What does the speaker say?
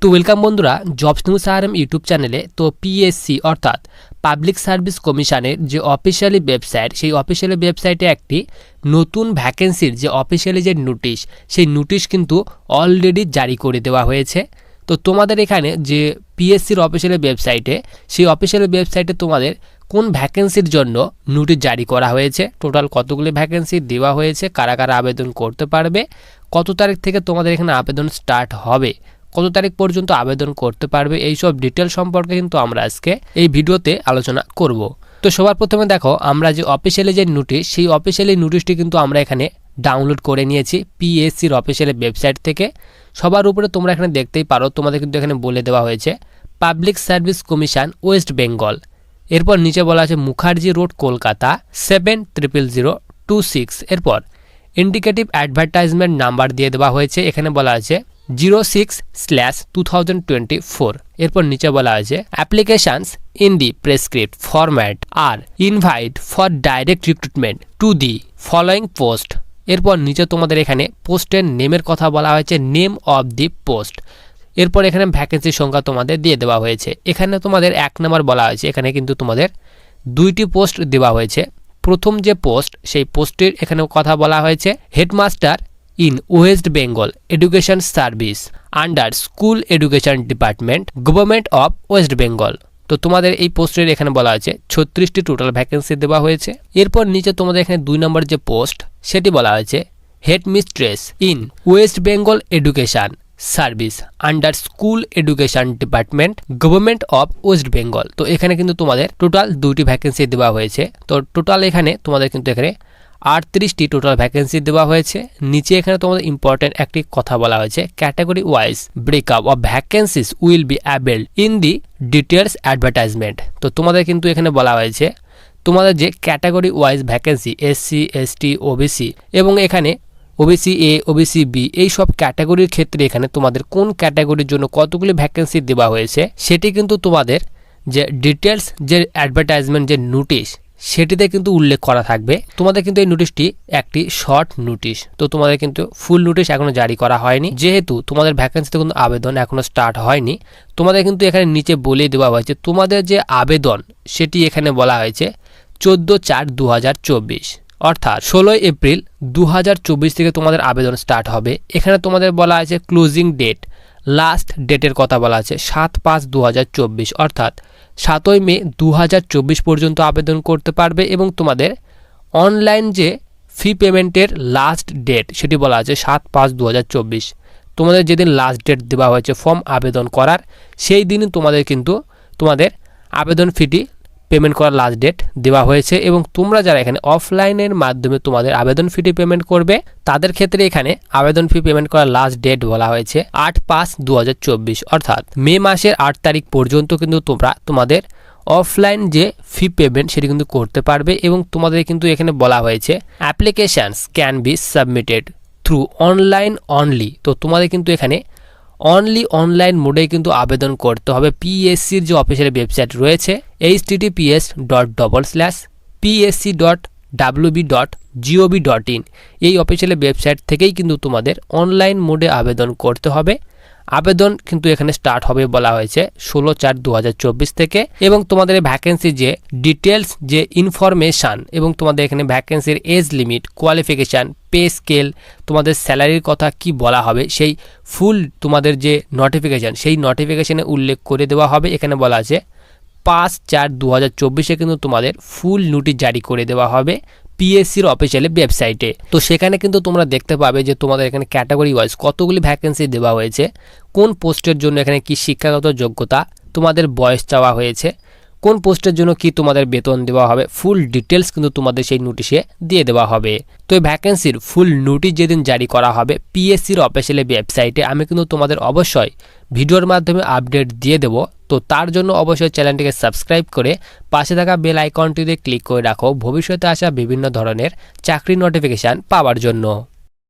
তো ওয়েলকাম বন্ধুরা jobs news RM YouTube চ্যানেলে তো পিএসসি অর্থাৎ পাবলিক সার্ভিস কমিশনের যে অফিসিয়ালি ওয়েবসাইট সেই অফিসিয়ালি ওয়েবসাইটে একটি নতুন ভ্যাকেন্সির যে অফিসিয়ালি যে নোটিশ সেই নোটিশ কিন্তু অলরেডি জারি করে দেওয়া হয়েছে। তো তোমাদের এখানে যে পিএসসির অফিসিয়াল ওয়েবসাইটে সেই অফিসিয়াল ওয়েবসাইটে তোমাদের কোন ভ্যাকেন্সির জন্য নোটিশ জারি করা হয়েছে টোটাল কতগুলি ভ্যাকেন্সি দেওয়া হয়েছে, কারা কারা আবেদন করতে পারবে, কত তারিখ থেকে তোমাদের এখানে আবেদন স্টার্ট হবে কত তারিখ পর্যন্ত আবেদন করতে পারবে এই সব ডিটেল সম্পর্কে কিন্তু আমরা আজকে এই ভিডিওতে আলোচনা করব। তো সবার প্রথমে দেখো, আমরা যে অফিসিয়ালি যে নোটিশ সেই অফিসিয়ালি নোটিশটি কিন্তু আমরা এখানে ডাউনলোড করে নিয়েছি পিএসসির অফিসিয়াল ওয়েবসাইট থেকে। সবার উপরে তোমরা এখানে দেখতেই পারো, তোমাদের কিন্তু এখানে বলে দেওয়া হয়েছে public service commission West Bengal এরপর নিচে বলা আছে Mukherjee road, Kolkata seven triple zero two six এরপর ইন্ডিকেটিভ অ্যাডভার্টাইজমেন্ট নাম্বার দিয়ে দেওয়া হয়েছে, এখানে বলা আছে zero six slash two thousand twenty four এরপর নিচে বলা হয়েছে applications in the prescribed format are invite for direct recruitment to the following post এরপর নিচে তোমাদের এখানে পোস্টের নেমের কথা বলা হয়েছে নেম অফ দি পোস্ট এরপর এখানে ভ্যাকেন্সির সংখ্যা তোমাদের দিয়ে দেওয়া হয়েছে। এখানে তোমাদের এক নম্বর বলা হয়েছে, এখানে কিন্তু তোমাদের দুইটি পোস্ট দেওয়া হয়েছে। প্রথম যে পোস্ট সেই পোস্টের এখানে কথা বলা হয়েছে headmaster in West Bengal education service under school education department government of West Bengal তো তোমাদের এই পোস্টের এখানে বলা হয়েছে ছত্রিশটি টোটাল ভ্যাকেন্সি দেওয়া হয়েছে। এরপর নিচে তোমাদের এখানে দুই নম্বর যে পোস্ট, সেটি বলা হয়েছে headmistress in West Bengal education service under school education department government of West Bengal তো এখানে কিন্তু তোমাদের টোটাল দুটি ভ্যাকেন্সি দেওয়া হয়েছে। তো টোটাল এখানে তোমাদের কিন্তু এখানে আটত্রিশটি টোটাল ভ্যাকেন্সি দেওয়া হয়েছে। নিচে এখানে তোমাদের ইম্পর্টেন্ট একটি কথা বলা হয়েছে। Category wise breakup of vacancies will be abled in the details advertisement তো তোমাদের কিন্তু এখানে বলা হয়েছে, তোমাদের যে category wise vacancy SC ST OBC এবং এখানে ওবিসি এ ওবিসি বি এই সব ক্যাটাগরির ক্ষেত্রে এখানে তোমাদের কোন ক্যাটাগরির জন্য কতগুলি ভ্যাকেন্সি দেওয়া হয়েছে, সেটি কিন্তু তোমাদের যে ডিটেলস যে অ্যাডভার্টাইজমেন্ট যে নোটিশ সেটিতে কিন্তু উল্লেখ করা থাকবে। তোমাদের কিন্তু এই নোটিশটি একটি শর্ট নোটিশ তো তোমাদের কিন্তু ফুল নোটিশ এখনও জারি করা হয়নি। যেহেতু তোমাদের ভ্যাকেন্সিতে কিন্তু আবেদন এখনও স্টার্ট হয়নি, তোমাদের কিন্তু এখানে নিচে বলে দেওয়া হয়েছে, তোমাদের যে আবেদন সেটি এখানে বলা হয়েছে চোদ্দ চার দু অর্থাৎ ষোলোই এপ্রিল দু হাজার চব্বিশ থেকে তোমাদের আবেদন স্টার্ট হবে। এখানে তোমাদের বলা আছে ক্লোজিং ডেট লাস্ট ডেটের কথা বলা আছে, সাত পাঁচ দু অর্থাৎ সাতই মে দু হাজার চব্বিশ পর্যন্ত আবেদন করতে পারবে এবং তোমাদের অনলাইন যে ফি পেমেন্টের লাস্ট ডেট সেটি বলা আছে সাত পাঁচ দু তোমাদের যেদিন লাস্ট ডেট দেওয়া হয়েছে ফর্ম আবেদন করার, সেই দিনই তোমাদের কিন্তু তোমাদের আবেদন ফিটি পেমেন্ট করার লাস্ট ডেট দেওয়া হয়েছে এবং তোমরা যারা এখানে অফলাইনের মাধ্যমে তোমাদের আবেদন ফিটি পেমেন্ট করবে, তাদের ক্ষেত্রে এখানে আবেদন ফি পেমেন্ট করার লাস্ট ডেট বলা হয়েছে আট পাঁচ দু অর্থাৎ মে মাসের আট তারিখ পর্যন্ত কিন্তু তোমরা তোমাদের অফলাইন যে ফি পেমেন্ট সেটি কিন্তু করতে পারবে এবং তোমাদের কিন্তু এখানে বলা হয়েছে applications can be submitted through online only তো তোমাদের কিন্তু এখানে অনলি অনলাইন মোডে কিন্তু আবেদন করতে হবে। পিএসসির যে অফিসিয়াল ওয়েবসাইট রয়েছে H TTPS dot double slash PSC dot WB dot GOV dot in এই অফিসিয়াল ওয়েবসাইট থেকেই কিন্তু তোমাদের অনলাইন মোডে আবেদন করতে হবে। আবেদন কিন্তু এখানে স্টার্ট হবে বলা হয়েছে ষোলো চার দু থেকে। এবং তোমাদের ভ্যাকেন্সি যে ডিটেলস যে ইনফরমেশান এবং তোমাদের এখানে ভ্যাকেন্সির age limit qualification pay scale, তোমাদের স্যালারির কথা কি বলা হবে, সেই ফুল তোমাদের যে নোটিফিকেশান সেই নোটিফিকেশানে উল্লেখ করে দেওয়া হবে। এখানে বলা আছে, পাঁচ চার দু হাজার চব্বিশে কিন্তু তোমাদের ফুল নোটিশ জারি করে দেওয়া হবে পিএসসির অফিসিয়ালি ওয়েবসাইটে তো সেখানে কিন্তু তোমরা দেখতে পাবে যে তোমাদের এখানে ক্যাটাগরি ওয়াইজ কতগুলি ভ্যাকেন্সি দেওয়া হয়েছে, কোন পোস্টের জন্য এখানে কি শিক্ষাগত যোগ্যতা, তোমাদের বয়স চাওয়া হয়েছে কোন পোস্টের জন্য কি তোমাদের বেতন দেওয়া হবে ফুল ডিটেলস কিন্তু তোমাদের সেই নোটিশে দিয়ে দেওয়া হবে। তো এই ভ্যাকেন্সির ফুল নোটিশ যেদিন জারি করা হবে পিএসসির অফিসিয়ালি ওয়েবসাইটে আমি কিন্তু তোমাদের অবশ্যই ভিডিওর মাধ্যমে আপডেট দিয়ে দেব। তো তার জন্য অবশ্যই চ্যানেলটিকে সাবস্ক্রাইব করে পাশে থাকা বেল আইকনটিতে ক্লিক করে রাখো। ভবিষ্যতে আসা বিভিন্ন ধরনের চাকরি নোটিফিকেশান পাওয়ার জন্য।